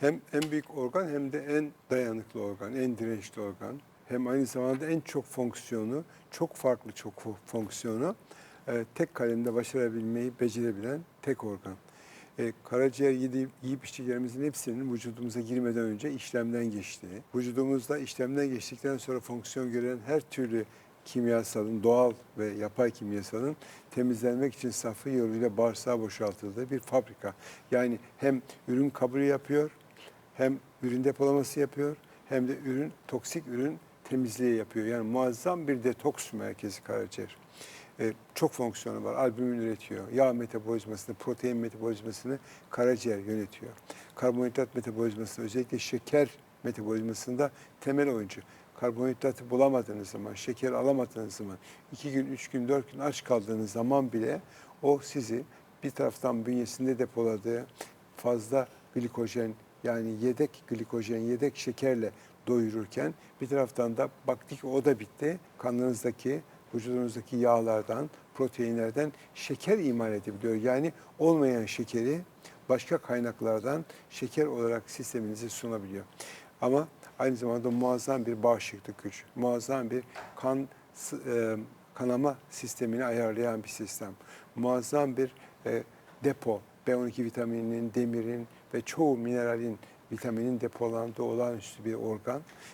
Hem en büyük organ hem de en dayanıklı organ, en dirençli organ. Hem aynı zamanda en çok fonksiyonu, çok farklı çok fo- fonksiyonu e, tek kalemde başarabilmeyi becerebilen tek organ. E, karaciğer yedi, yiyip içtiklerimizin hepsinin vücudumuza girmeden önce işlemden geçtiği, vücudumuzda işlemden geçtikten sonra fonksiyon gören her türlü kimyasalın, doğal ve yapay kimyasalın temizlenmek için safra yoluyla bağırsağa boşaltıldığı bir fabrika. Yani hem ürün kabulü yapıyor, hem ürün depolaması yapıyor, hem de ürün toksik ürün temizliği yapıyor. Yani muazzam bir detoks merkezi karaciğer. E, çok fonksiyonu var. Albümin üretiyor. Yağ metabolizmasını, protein metabolizmasını karaciğer yönetiyor. Karbonhidrat metabolizmasını, özellikle şeker metabolizmasında temel oyuncu. Karbonhidratı bulamadığınız zaman, şeker alamadığınız zaman, iki gün, üç gün, dört gün aç kaldığınız zaman bile o sizi bir taraftan bünyesinde depoladığı fazla glikojen yani yedek glikojen, yedek şekerle doyururken bir taraftan da baktık o da bitti. Kanınızdaki, vücudunuzdaki yağlardan, proteinlerden şeker imal edebiliyor. Yani olmayan şekeri başka kaynaklardan şeker olarak sisteminize sunabiliyor. Ama aynı zamanda muazzam bir bağışıklık gücü, muazzam bir kan e, kanama sistemini ayarlayan bir sistem. Muazzam bir e, depo, B12 vitamininin, demirin ve çoğu mineralin, vitaminin depolandığı olağanüstü bir organ